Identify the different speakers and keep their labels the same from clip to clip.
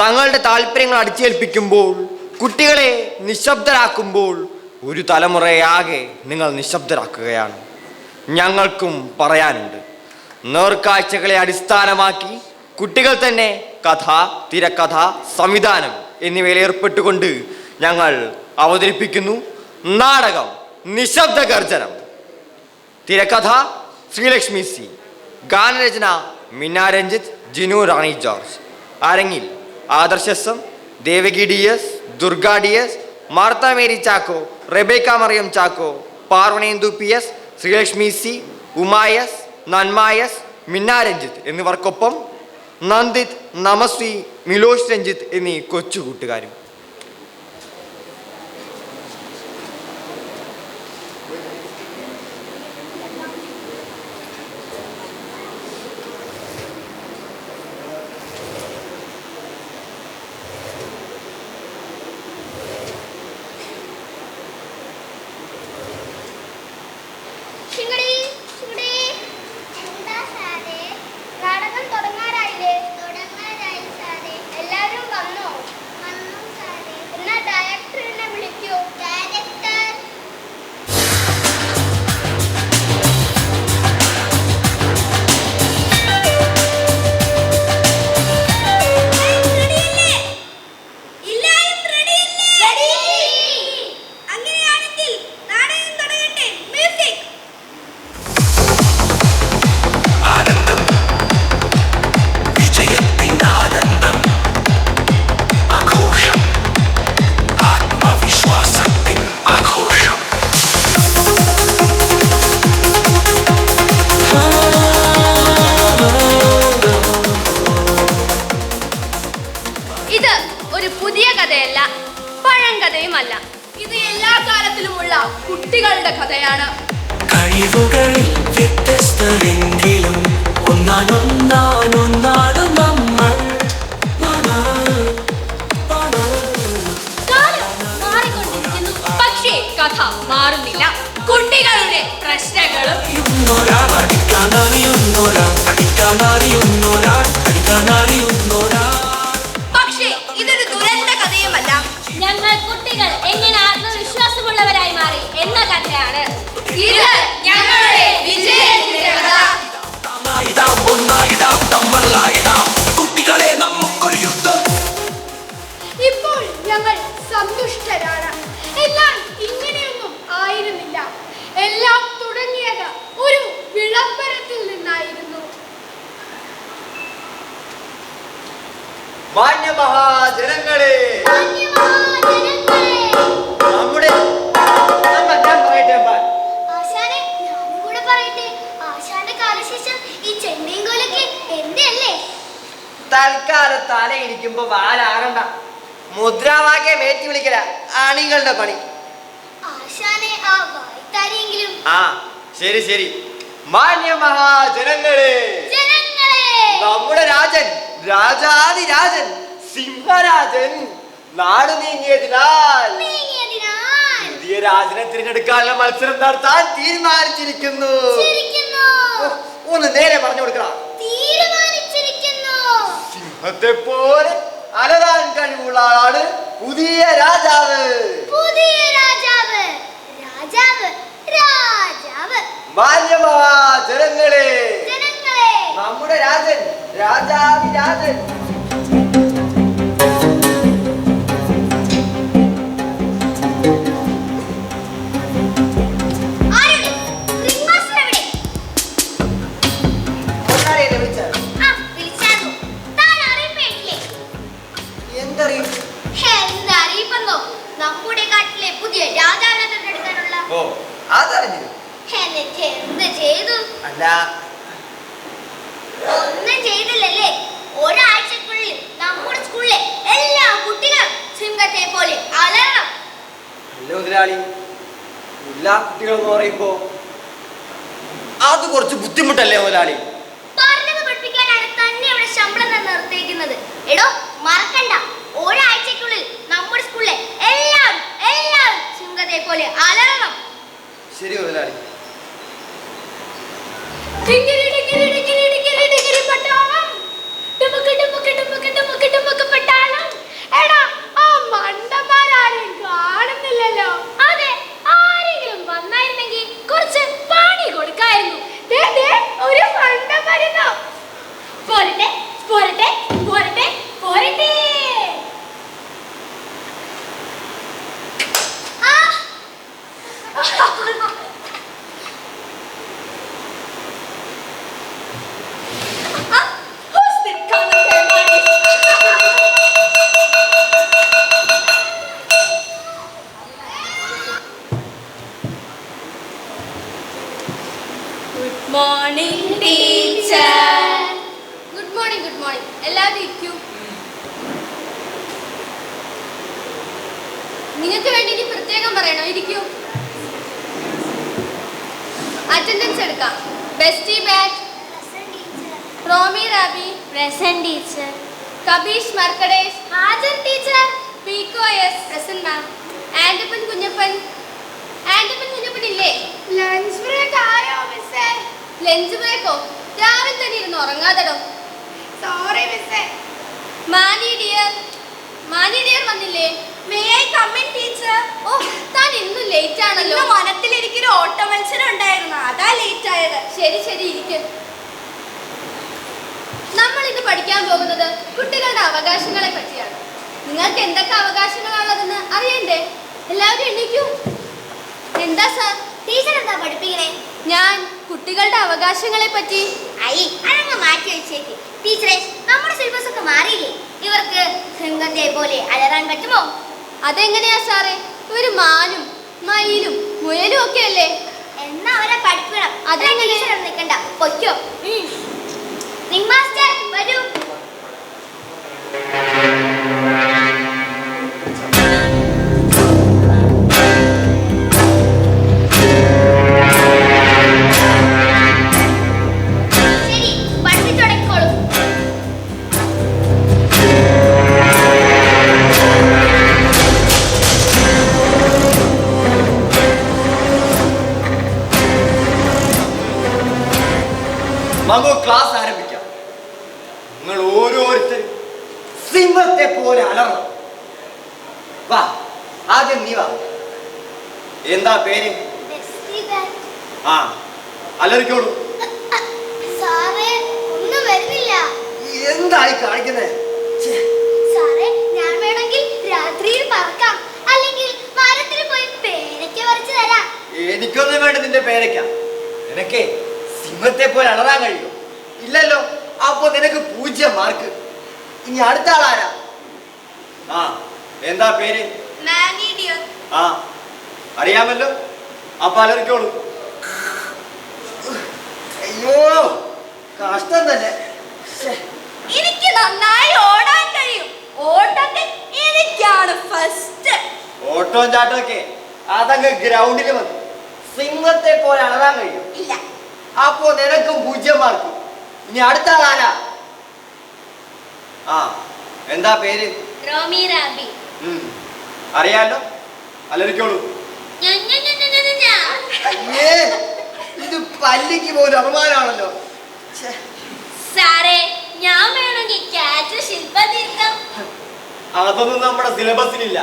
Speaker 1: തങ്ങളുടെ താല്പര്യങ്ങൾ അടിച്ചേൽപ്പിക്കുമ്പോൾ കുട്ടികളെ നിശബ്ദരാക്കുമ്പോൾ ഒരു തലമുറയാകെ നിങ്ങൾ നിശബ്ദരാക്കുകയാണ്. ഞങ്ങൾക്കും പറയാനുണ്ട്. നേർക്കാഴ്ചകളെ അടിസ്ഥാനമാക്കി കുട്ടികൾ തന്നെ കഥ തിരക്കഥ സംവിധാനം എന്നിവയിൽ ഏർപ്പെട്ടുകൊണ്ട് ഞങ്ങൾ അവതരിപ്പിക്കുന്നു. നാടകം നിശബ്ദ ഗർജനം തിരക്കഥ ശ്രീലക്ഷ്മി സി ഗാനരചന മിനാ ജിനു റാണി ജോർജ്. അരങ്ങിൽ ആദർശസം Devaki D S Durga D S Martha Mary Chacko Rebecca Mariyam Chacko Parvanendu P S Sreelakshmi C ഉമായസ് നന്മായസ് മിന്ന രഞ്ജിത്ത് എന്നിവർക്കൊപ്പം നന്ദിത് നമസ്വി മിലോഷ് രഞ്ജിത്ത് എന്നീ കൊച്ചു കൂട്ടുകാരും തൽക്കാലം തല ഇരിക്കുമ്പോ വാലാകണ്ട മുദ്രാവാക്യം ഏറ്റി വിളിക്കല. അണികളുടെ പണി.
Speaker 2: ആ
Speaker 1: ശരി ശരി. മാന്യമഹാജനങ്ങളെ.
Speaker 2: ജനങ്ങളെ.
Speaker 1: നമ്മുടെ രാജൻ രാജാതി രാജൻ സിംഹരാജൻ നാട് നീങ്ങിയതിനാൽ. പുതിയ രാജനെ തിരഞ്ഞെടുക്കാനുള്ള മത്സരം നടത്താൻ തീരുമാനിച്ചിരിക്കുന്നു.
Speaker 2: ചിരിക്കുന്നു.
Speaker 1: ഒന്ന് നേരെ പറഞ്ഞു കൊടുക്കണം. സിംഹത്തെ പോലെ അലതാൻ കഴിവുള്ള ആളാണ് പുതിയ രാജാവ്.
Speaker 2: പുതിയ രാജാവ്. രാജാവ് രാജാവ്.
Speaker 1: മാന്യമാ
Speaker 2: ജനങ്ങളെ. ജനങ്ങളെ.
Speaker 1: നമ്മുടെ രാജൻ രാജാവി മുതലാളി. എല്ലാ കുട്ടികളെന്ന് പറയുമ്പോ അത് കുറച്ച് ബുദ്ധിമുട്ടല്ലേ മുതലാളി?
Speaker 2: പറഞ്ഞത് പഠിപ്പിക്കാനാണ് തന്നെ ഇവിടെ ശമ്പളം എടോ മറക്കണ്ട. ഒരാഴ്ചക്കുള്ളിൽ നമ്മുടെ സ്കൂളിലെ എല്ലാവരും എല്ലാവരും സിംഹത്തെ പോലെ അലറണം.
Speaker 1: ശരി മുതലാളി.
Speaker 3: ഡിങ്കിരി ഡിങ്കിരി ഡിങ്കിരി ഡിങ്കിരി ഡിങ്കിരി പട്ടാളം. ടുമുക്ക് ടുമുക്ക് ടുമുക്ക് ടുമുക്ക് ടുമുക്ക് morning teacher good morning good morning എല്ലാവരും ഇരിക്കൂ. നിങ്ങൾക്ക് വേണ്ടി ഇനി പ്രത്യേകം പറയണോ? ഇരിക്കൂ. അറ്റൻഡൻസ് എടുക്കാം. ബെസ്റ്റി ബാറ്റ് റോമി റാബി
Speaker 2: പ്രസന്റ് ടീച്ചർ
Speaker 3: കബീഷ് മർക്കഡേഷ്
Speaker 2: ഹാജർ ടീച്ചർ
Speaker 3: പീക്കോ S present ma'am Andappan Kunjappan Andappan Kunjappan ഇല്ലേ?
Speaker 2: ലഞ്ച് ബ്രേക്ക് ആയോ മിസ്സേ
Speaker 3: ലഞ്ച് ബ്രേക്കോ രാവിലെ തന്നെ ഇരുന്ന് ഉറങ്ങാതടോ.
Speaker 2: സോറി മിസ്സേ
Speaker 3: മാനി ഡിയർ മാനി ഡിയർ വന്നില്ലേ?
Speaker 2: May I come in teacher
Speaker 3: ഓ താൻ ഇന്നും ലേറ്റ് ആണല്ലോ.
Speaker 2: വനത്തിൽ എനിക്കൊരു ഓട്ട മത്സരം ഉണ്ടായിരുന്നു. അതാ ലേറ്റ് ആയത്.
Speaker 3: ശരി ശരി ഇരിക്ക്. നമ്മൾ ഇന്ന് പഠിക്കാൻ പോകുന്നത് കുട്ടികളുടെ അവകാശങ്ങളെ പറ്റിയാണ്. നിങ്ങൾക്ക് എന്തൊക്കെ അവകാശങ്ങളാണുള്ളതെന്ന് അറിയണ്ടേ? എല്ലാവരും എണീക്കൂ. എന്താ സർ?
Speaker 2: ടീച്ചർ എന്താ പഠിപ്പിക്കണേ?
Speaker 3: ഞാൻ കുട്ടികളുടെ അവകാശങ്ങളെ പറ്റി
Speaker 2: ഐ അതങ്ങ് മാറ്റി വെച്ചേക്ക്. ടീച്ചറെ നമ്മുടെ സിലബസ് ഒക്കെ മാറിയില്ലേ? ഇവർക്ക് സിംഹത്തെ പോലെ അലറാൻ പറ്റുമോ?
Speaker 3: അതെങ്ങനെയാ സാറേ? ഒരു മാനും മയിലും മുയലും ഒക്കെ അല്ലേ?
Speaker 2: എന്നാ അവരെ പഠിക്കണം
Speaker 3: അതെങ്ങനെ?
Speaker 2: നിൽക്കണ്ട. പൊയ്ക്കോ. റിംഗ് മാസ്റ്റർ വരൂ.
Speaker 1: എനിക്കൊന്നും വേണ്ട നിന്റെ പേരയ്ക്ക. നിനക്കേ സിംഹത്തെ പോലെ അളറാൻ കഴിയും. ഇല്ലല്ലോ? അപ്പൊ നിനക്ക് പൂജ്യം മാർക്ക് ഇനി അടുത്ത ആളാരാ ആ എന്താ പേര്? ആ അറിയാമല്ലോ? അപ്പൊ അലറിക്കോളൂ അയ്യോ കഷ്ടം തന്നെ.
Speaker 4: എനിക്ക് നന്നായി ഓടാൻ കഴിയും. ഓട്ടത്തിൽ എനിക്കാണ് ഫസ്റ്റ്
Speaker 1: ഓട്ടവും ചാട്ടവും ഒക്കെ അതങ്ങ് ഗ്രൗണ്ടിൽ വന്നു. സിംഹത്തെ പോലെ അളവാൻ കഴിയും.
Speaker 4: ഇല്ല.
Speaker 1: അപ്പോ നിനക്കും പൂജ്യം മാർക്ക് ഇനി അടുത്ത ആളാരാ ആ എന്താ പേര്?
Speaker 4: റോമി റാബി.
Speaker 1: അറിയാലോ? അലരിക്കോളൂ ഇത് പല്ലിക്ക് പോലും അപമാനമാണല്ലോ.
Speaker 4: സാറേ ഞാൻ വേണമെങ്കിൽ ക്യാറ്റ് ശില്പതീർത്ഥം
Speaker 1: അതൊന്നും നമ്മുടെ സിലബസിലില്ല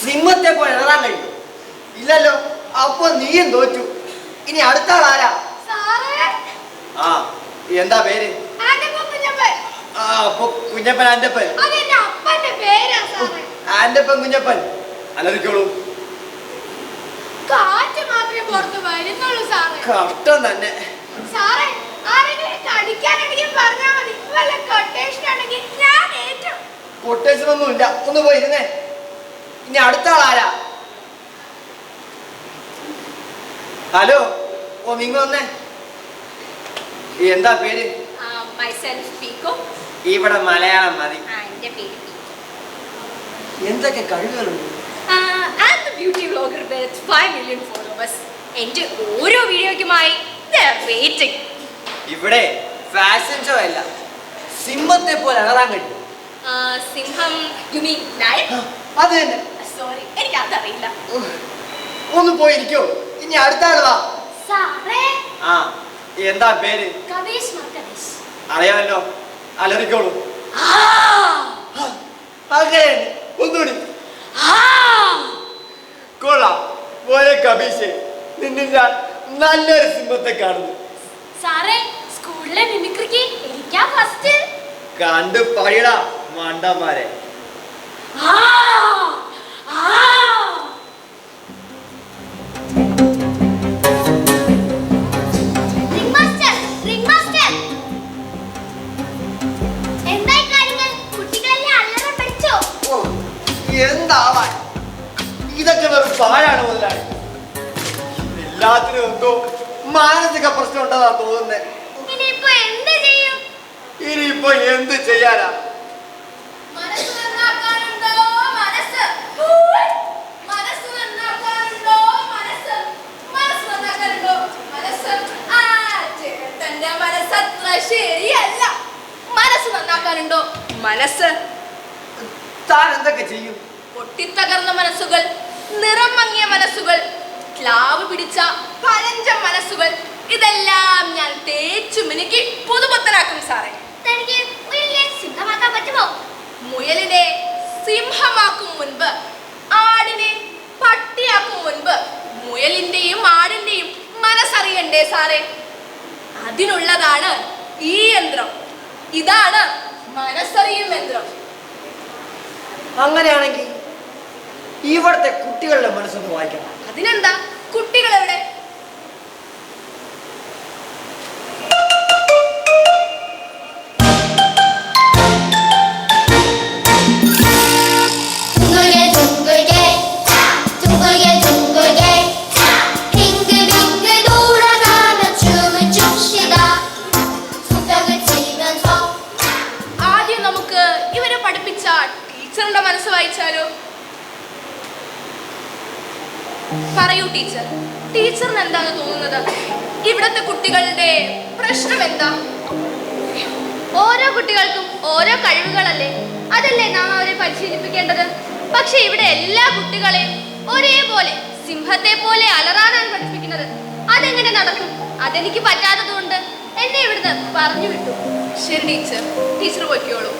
Speaker 1: സിംഹത്തെ പോലെ എഴുതാൻ കഴിയും. ഇല്ലല്ലോ? അപ്പൊ നീയും തോറ്റു ഇനി അടുത്ത ആളാരാ ആ എന്താ പേര്?
Speaker 2: കുഞ്ഞപ്പൻ.
Speaker 1: ആ അപ്പൊ കുഞ്ഞപ്പൻ ആന്റപ്പൻ. ആന്റപ്പൻ കുഞ്ഞപ്പൻ. അലറിക്കോളൂ. കഷ്ടം തന്നെ.
Speaker 2: കൊട്ടേഷൻ
Speaker 1: ഒന്നുമില്ല. ഒന്ന് പോയിരുന്നേ. ഇനി അടുത്ത ആളാരാ ഹലോ. ഓ നിങ്ങൾ വന്നേ. എന്താ പേര്? ഇവിടെ മലയാളം മതി. എന്തൊക്കെ കഴിവുകളുണ്ട്?
Speaker 3: Beauty with five million followers ഓരോ വീഡിയോയ്ക്കുമായി വെയിറ്റിംഗ്
Speaker 1: ഇവിടെ ഫാഷൻ ഷോ അല്ല സിംഹത്തെ പോലെ അളറാൻ കഴിയും.
Speaker 3: സിംഹം യു മീൻ ലൈൻ
Speaker 1: ആ, അത് തന്നെ.
Speaker 3: സോറി എനിക്ക് അതറിയില്ല.
Speaker 1: ഒന്ന് പോയിരിക്കോ? ഇനി അടുത്ത ആളുവാ
Speaker 2: സാറേ
Speaker 1: ആ എന്താ പേര്? അറിയാമല്ലോ. അലറിക്കോളൂ. അങ്ങനെ ഒന്നുകൂടി. കൊള്ളാം. പോലെ കബീഷെ നിന്നിൽ നല്ലൊരു സിംഹത്തെ കാണുന്നു.
Speaker 2: സാറേ സ്കൂളിലെ മിമിക്രിക്ക് എനിക്കാ ഫസ്റ്റ്
Speaker 1: കണ്ട് പറയടാ മണ്ടന്മാരെ.
Speaker 2: റിംഗ്
Speaker 1: എന്താവാൻ? ഇതൊക്കെ വെറും പാഴാണ് മുതലാളി. എല്ലാത്തിനും എന്തോ മാനസിക പ്രശ്നം ഉണ്ടെന്നാ തോന്നുന്നത്
Speaker 2: ഇനിയിപ്പോ എന്ത്
Speaker 1: ചെയ്യാനാ?
Speaker 3: മനസ്സ്?
Speaker 1: താൻ എന്തൊക്കെ ചെയ്യും?
Speaker 3: പൊട്ടിത്തകർന്ന മനസ്സുകൾ നിറം മങ്ങിയ മനസ്സുകൾ ക്ലാവ് പിടിച്ച പഴഞ്ച മനസ്സുകൾ ഇതെല്ലാം ഞാൻ തേച്ചു മിനുക്കി പുതുപുത്തനാക്കും സാറേ.
Speaker 2: തനിക്ക് മുയലിനെ പറ്റുമോ?
Speaker 3: മുയലിനെ സിംഹമാക്കും മുൻപ് ആടിനെ പട്ടിയാക്കും മുൻപ് മുയലിന്റെയും ആടിന്റെയും മനസ്സറിയണ്ടേ സാറേ? അതിനുള്ളതാണ് ഈ യന്ത്രം. ഇതാണ് മനസ്സറിയും യന്ത്രം.
Speaker 1: അങ്ങനെയാണെങ്കിൽ ഇവിടുത്തെ കുട്ടികളുടെ മനസ്സൊന്ന് വായിക്കണം.
Speaker 3: അതിനെന്താ? കുട്ടികൾ സിംഹത്തെ പോലെ അലറാനാണ് പഠിപ്പിക്കുന്നത്. അതെങ്ങനെ നടക്കും? അതെനിക്ക് പറ്റാത്തത് കൊണ്ട് എന്നെ ഇവിടുന്ന് പറഞ്ഞു വിട്ടു. ശരി ടീച്ചർ. ടീച്ചർ പൊയ്ക്കോളൂ.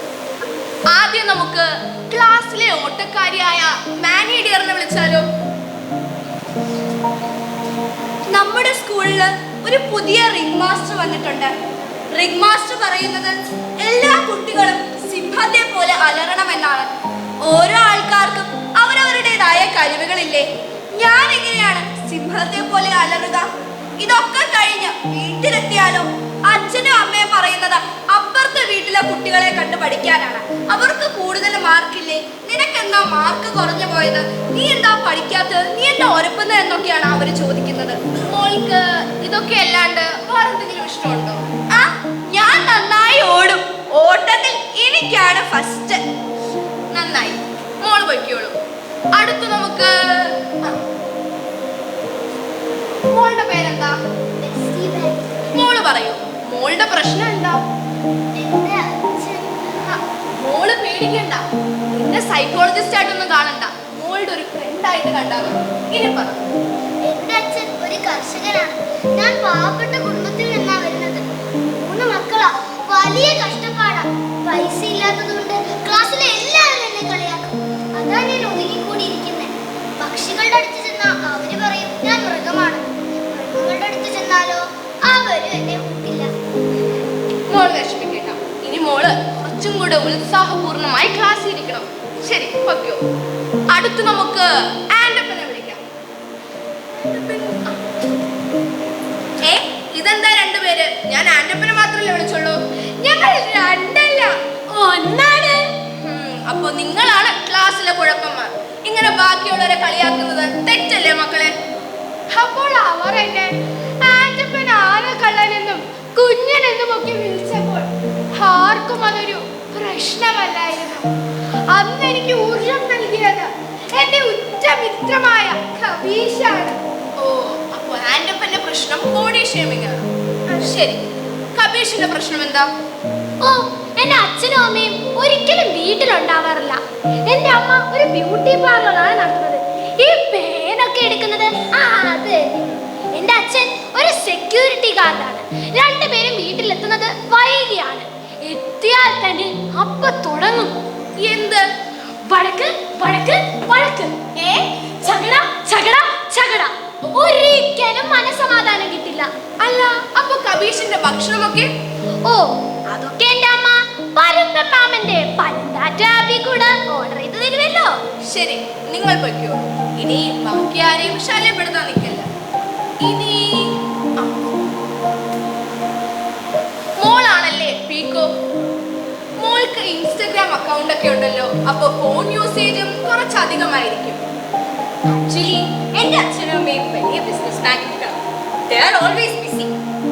Speaker 3: ആദ്യം നമുക്ക് ക്ലാസ്സിലെ ഓട്ടക്കാരിയായ മാനി ഡിയറിനെ വിളിച്ചാലോ? നമ്മുടെ സ്കൂളിൽ ഒരു പുതിയ റിംഗ് മാസ്റ്റർ വന്നിട്ടുണ്ട്. റിംഗ് മാസ്റ്റർ പറയുന്നത് എല്ലാ കുട്ടികളും സിംഹത്തെ പോലെ അലറണമെന്നാണ്. ഓരോ ആൾക്കാർക്കും അവരവരുടേതായ കഴിവുകളില്ലേ. ഞാൻ എങ്ങനെയാണ് സിംഹത്തെ പോലെ അലറുക? ഇതൊക്കെ കഴിഞ്ഞ് വീട്ടിലെത്തിയാലോ? അച്ഛനും അമ്മയും പറയുന്നത് അപ്പുറത്തെ വീട്ടിലെ കുട്ടികളെ കണ്ട് പഠിക്കാനാണ്. അവർക്ക് കൂടുതൽ മാർക്കില്ലേ? നിനക്കെന്താ മാർക്ക് കുറഞ്ഞു പോയത്? നീ എന്താ പഠിക്കാത്തത്? നീ എന്താ ഉറപ്പുന്നത് എന്നൊക്കെയാണ് അവർ ചോദിക്കുന്നത്. മോൾക്ക് ഇതൊക്കെ അല്ലാണ്ട് വേറെന്തെങ്കിലും ഇഷ്ടമുണ്ടോ? ആ ഞാൻ നന്നായി ഓടും. ഓട്ടത്തിൽ എനിക്കാണ് ഫസ്റ്റ് നന്നായി. മോൾ പൊയ്ക്കോളൂ. അടുത്ത് നമുക്ക്. മോളുടെ പേരെന്താ? മോൾ പറയൂ. മോളുടെ പ്രശ്നം എന്താ മോൾ പേടിക്കണ്ട. നിന്നെ സൈക്കോളജിസ്റ്റ് ആയിട്ടൊന്നും കാണണ്ട. മോളുടെ ഒരു ഫ്രണ്ട് ആയിട്ട് കണ്ടാ മതി. ഇനി പറ.
Speaker 2: എന്റെ അച്ഛൻ ഒരു കർഷകനാണ്. ഞാൻ പാവപ്പെട്ട കുടുംബത്തിൽ നിന്നാ വരുന്നത്. മൂന്ന് മക്കളാ. വലിയ കഷ്ടപ്പാടാ. പൈസ ഇല്ലാത്തത് ഒതുങ്ങിക്കൂടി പക്ഷികളുടെ അടുത്ത് ചെന്നാൽ അവർ പറയും ഞാൻ മൃഗമാണ്. മൃഗങ്ങളുടെ അടുത്ത് ചെന്നാലോ? അവരും എന്നെ കൂട്ടില്ല
Speaker 3: മോൾ വിഷമിക്കണ്ട. ഇനി മോൾ കുറച്ചും കൂടെ ഉത്സാഹപൂർണമായി ക്ലാസ്സിൽ ഇരിക്കണം. ശരി ഓക്കെയോ അടുത്ത് നമുക്ക് ആൻഡപ്പനെ വിളിക്കാം. ഏ ഇതെന്താ രണ്ടുപേര് ഞാൻ ആൻഡപ്പനെ മാത്രമല്ലേ വിളിച്ചുള്ളൂ. ഞങ്ങൾ രണ്ടല്ല. ഒന്നാണ്. അപ്പൊ നിങ്ങളാണ് ക്ലാസ്സിലെ കുഴപ്പന്മാർ. ഇങ്ങനെ ബാക്കിയുള്ളവരെ കളിയാക്കുന്നത് തെറ്റല്ലേ മക്കളെ? അപ്പോൾ അവർ എന്നെ ആന്റപ്പൻ ആന കള്ളനെന്നും കുഞ്ഞനെന്നും ഒക്കെ വിളിച്ചപ്പോൾ ആർക്കും അതൊരു പ്രശ്നമല്ലായിരുന്നു. അന്ന് എനിക്ക് ഊർജം നൽകിയത് എന്റെ ഉറ്റ മിത്രമായ കബീഷാണ്. ഓ അപ്പോൾ ആന്റപ്പന്റെ പ്രശ്നം ബോഡി ഷേമിംഗ് ആണ് ശരി കബീഷിന്റെ പ്രശ്നം എന്താ?
Speaker 2: ഓ എന്റെ അച്ഛനും അമ്മയും ഒരിക്കലും വീട്ടിലുണ്ടാവാറില്ല. എന്റെ അമ്മ ഒരു ബ്യൂട്ടി പാർലറാണ് നടത്തുന്നത്. ഈ പേനൊക്കെ എടുക്കുന്നത് ആ അത്. എന്റെ അച്ഛൻ ഒരു സെക്യൂരിറ്റി ഗാർഡാണ് രണ്ടുപേരും വീട്ടിലെത്തുന്നത് വൈകിയാണ്. എത്തിയാൽ തന്നെ അപ്പ തുടങ്ങും.
Speaker 3: എന്ത്?
Speaker 2: വഴക്ക് വഴക്ക് വഴക്ക് ഏ? ചകട ചകട ചകട. ഒരിക്കലും മനസമാധാനം കിട്ടില്ല.
Speaker 3: അല്ല അപ്പൊ കബീഷിന്റെ ഭക്ഷണമൊക്കെ?
Speaker 2: ഓ ആപ്പി കൂടെ. ഓർഡർ ചെയ്ത് തരുമല്ലോ.
Speaker 3: ശരി നിങ്ങൾ പൊയ്ക്കോ. ഇനി ബാക്കി ആരെയും ശല്യപ്പെടുത്താൻ നിൽക്കില്ല. ഇനി. മോളാണല്ലേ പീക്കോ? മോൾക്ക് ഇൻസ്റ്റഗ്രാം അക്കൗണ്ട് ഒക്കെ ഉണ്ടല്ലോ അപ്പൊ ഫോൺ യൂസേജും കുറച്ചധികമായിരിക്കും ആക്ച്വലി എന്റെ അച്ഛനും അമ്മയും വലിയ ബിസിനസ് മാഗ്നറ്റാണ് ദേ ഓൾവേസ് ബിസി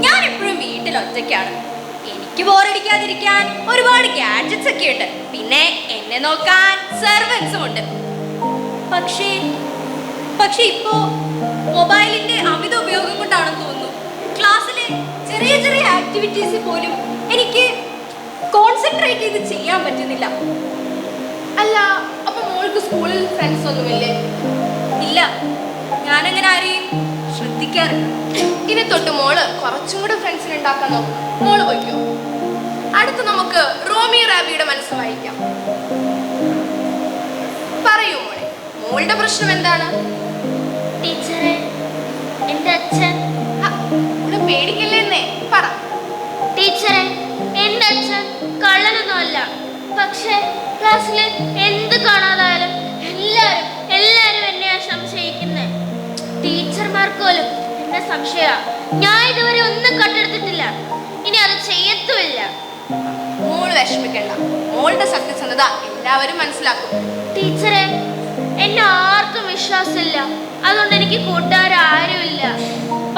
Speaker 3: ഞാൻ എപ്പോഴും വീട്ടിൽ ഒറ്റയ്ക്കാണ്. എനിക്ക് ബോറടിക്കാതിരിക്കാൻ ഒരുപാട് ഗാഡ്ജറ്റ്സ് ഒക്കെ ഉണ്ട് പിന്നെ എന്നെ നോക്കാൻ സെർവൻസും ഉണ്ട്. പക്ഷേ പക്ഷെ ഇപ്പോ മൊബൈലിന്റെ അമിത ഉപയോഗം കൊണ്ടാണെന്ന് തോന്നുന്നു. ക്ലാസ്സിലെ ചെറിയ ചെറിയ ആക്ടിവിറ്റീസ് പോലും എനിക്ക് കോൺസെൻട്രേറ്റ് ചെയ്ത് ചെയ്യാൻ പറ്റുന്നില്ല. അല്ല അപ്പൊ മോൾക്ക് സ്കൂളിൽ ഫ്രണ്ട്സ് ഒന്നുമില്ലേ ഇല്ല? ഞാനങ്ങനെ ആരെയും ശ്രദ്ധിക്കാറില്ല. ഇനി തൊട്ട് മോൾ കുറച്ചും കൂടെ ഫ്രണ്ട്സിനെ ഉണ്ടാക്കാൻ നോക്കും. മോൾ പോയിക്കോ? അടുത്ത് നമുക്ക് റോമി റാബിയുടെ മനസ്സ് വായിക്കാം. പറയൂ മോളെ മോളുടെ പ്രശ്നം എന്താണ്?
Speaker 4: ടീച്ചറെ എന്റെ അച്ഛൻ.
Speaker 3: പേടിക്കല്ലേന്നേ? പറ.
Speaker 4: ടീച്ചറെ എന്റെ അച്ഛൻ കള്ളനൊന്നുമല്ല പക്ഷെ ക്ലാസ്സിൽ എന്ത് കാണാതായാലും എല്ലാരും എല്ലാരും എന്നെയാ സംശയിക്കുന്നേ. ടീച്ചർമാർക്ക് പോലും എന്നെ സംശയ ഞാൻ ഇതുവരെ ഒന്നും
Speaker 3: വിഷമിക്കണ്ട മോളുടെ സത്യസന്ധത എല്ലാവരും മനസ്സിലാക്കും.
Speaker 4: ടീച്ചറെ എന്നെ ആർക്കും വിശ്വാസമില്ല. അതുകൊണ്ട് എനിക്ക് കൂട്ടുകാരാരുമില്ല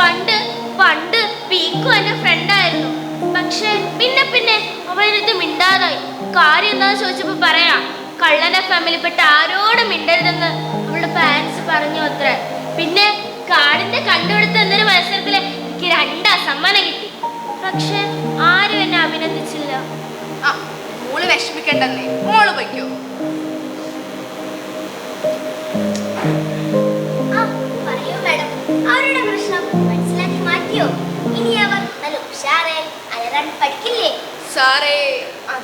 Speaker 4: പണ്ട് പണ്ട് പീക്കു എന്റെ ഫ്രണ്ടായിരുന്നു പക്ഷെ പിന്നെ പിന്നെ അവളിത് മിണ്ടാതായി. കാര്യം എന്താന്ന് ചോദിച്ചപ്പോ പറയാ. കള്ളനെ ഫാമിലിപ്പെട്ട ആരോടും മിണ്ടരുതെന്ന് അവളുടെ പാരൻസ് പറഞ്ഞു അത്രേ. പിന്നെ കാടിന്റെ കണ്ടുപിടുത്തം എന്നൊരു മത്സരത്തിൽ എനിക്ക് രണ്ടാ സമ്മാനം കിട്ടി. പക്ഷെ ആരും എന്നെ അഭിനന്ദിച്ചില്ല.
Speaker 3: ആ മോൾ വിഷമിക്കണ്ടെന്നേ
Speaker 4: മോൾ മാഡം. അവരുടെ പ്രശ്നം മനസ്സിലാക്കി മാറ്റിയോ? ഇനി അവർ നല്ല അലറാൻ പഠിക്കില്ലേ?
Speaker 3: സാറേ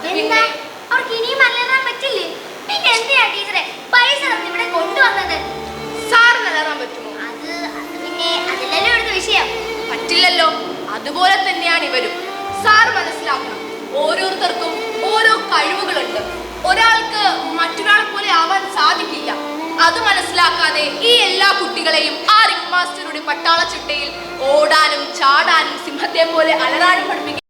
Speaker 3: പിന്നെ
Speaker 4: അവർക്ക് ഇനിയും അലറാൻ പറ്റില്ലേ? പിന്നെ എന്തിനാ ടീച്ചറെ പൈസ ഇവിടെ കൊണ്ടുവന്നത്?
Speaker 3: പറ്റുമോ?
Speaker 4: അത് അത് പിന്നെ അതിലല്ലേ ഇവിടുത്തെ വിഷയം.
Speaker 3: പറ്റില്ലല്ലോ. അതുപോലെ തന്നെയാണ് ഇവരും. സാർ മനസ്സിലാക്കണം. ഓരോരുത്തർക്കും ഓരോ കഴിവുകളുണ്ട്. ഒരാൾക്ക് മറ്റൊരാൾ പോലെ ആവാൻ സാധിക്കില്ല. അത് മനസ്സിലാക്കാതെ ഈ എല്ലാ കുട്ടികളെയും ആ റിംഗ് മാസ്റ്ററുടെ പട്ടാള ചിട്ടയിൽ ഓടാനും ചാടാനും സിംഹത്തെ പോലെ അലറാനും പഠിപ്പിക്കും.